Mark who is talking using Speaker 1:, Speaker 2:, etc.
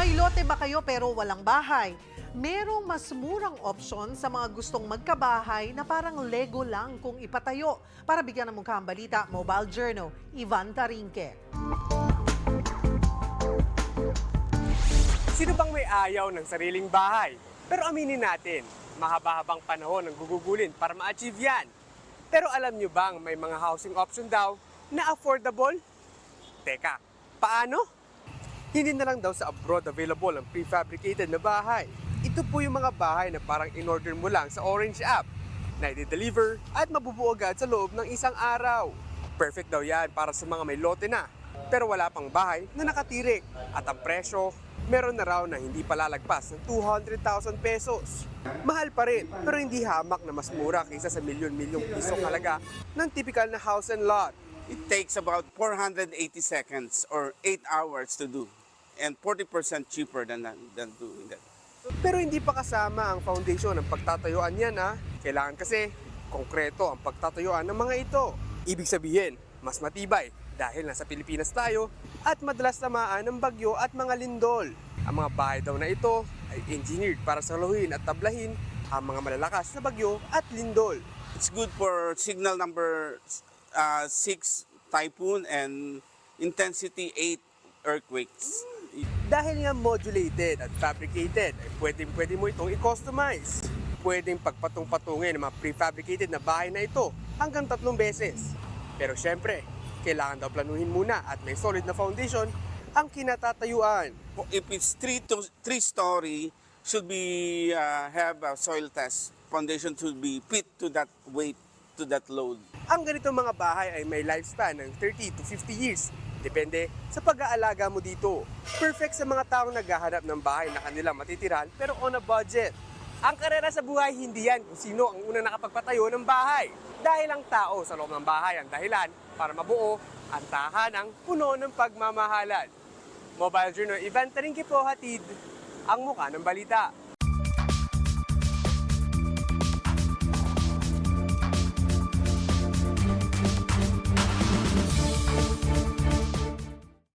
Speaker 1: May lote ba kayo pero walang bahay? Merong mas murang option sa mga gustong magkabahay na parang Lego lang kung ipatayo. Para bigyan ng mukha ang balita, Mobile Journal, Ivan Tarinque.
Speaker 2: Sino bang may ayaw ng sariling bahay? Pero aminin natin, mahaba-habang panahon ang gugugulin para ma-achieve yan. Pero alam nyo bang may mga housing option daw na affordable? Teka, paano? Hindi na lang daw sa abroad available ang prefabricated na bahay. Ito po yung mga bahay na parang in-order mo lang sa Orange app na i-deliver at mabubuo agad sa loob ng isang araw. Perfect daw yan para sa mga may lote na pero wala pang bahay na nakatirik at ang presyo meron na raw na hindi palalagpas ng 200,000 pesos. Mahal pa rin pero hindi hamak na mas mura kaysa sa milyon-milyong pisong halaga ng typical na house and lot.
Speaker 3: It takes about 480 seconds or 8 hours to do and 40% cheaper than, than doing that.
Speaker 2: Pero hindi pa kasama ang foundation ng pagtatayuan yan ha. Kailangan kasi konkreto ang pagtatayuan ng mga ito. Ibig sabihin, mas matibay dahil nasa Pilipinas tayo at madalas tamaan ng bagyo at mga lindol. Ang mga bahay daw na ito ay engineered para saluhin at tablahin ang mga malalakas na bagyo at lindol.
Speaker 3: It's good for signal number uh, 6 typhoon and intensity 8 earthquakes.
Speaker 2: Dahil nga modulated at fabricated, ay pwedeng pwede mo itong i-customize. Pwedeng pagpatong-patungin ng mga prefabricated na bahay na ito hanggang tatlong beses. Pero syempre, kailangan daw planuhin muna at may solid na foundation ang kinatatayuan.
Speaker 3: If it's 3 to 3 story, should be uh, have a soil test. Foundation should be fit to that weight, to that load.
Speaker 2: Ang ganitong mga bahay ay may lifespan ng 30 to 50 years. Depende sa pag-aalaga mo dito. Perfect sa mga taong naghahanap ng bahay na kanilang matitiran pero on a budget. Ang karera sa buhay, hindi yan kung sino ang unang nakapagpatayo ng bahay. Dahil ang tao sa loob ng bahay ang dahilan para mabuo ang tahanang puno ng pagmamahalan. Mobile Journal Event Taringki po hatid ang muka ng balita.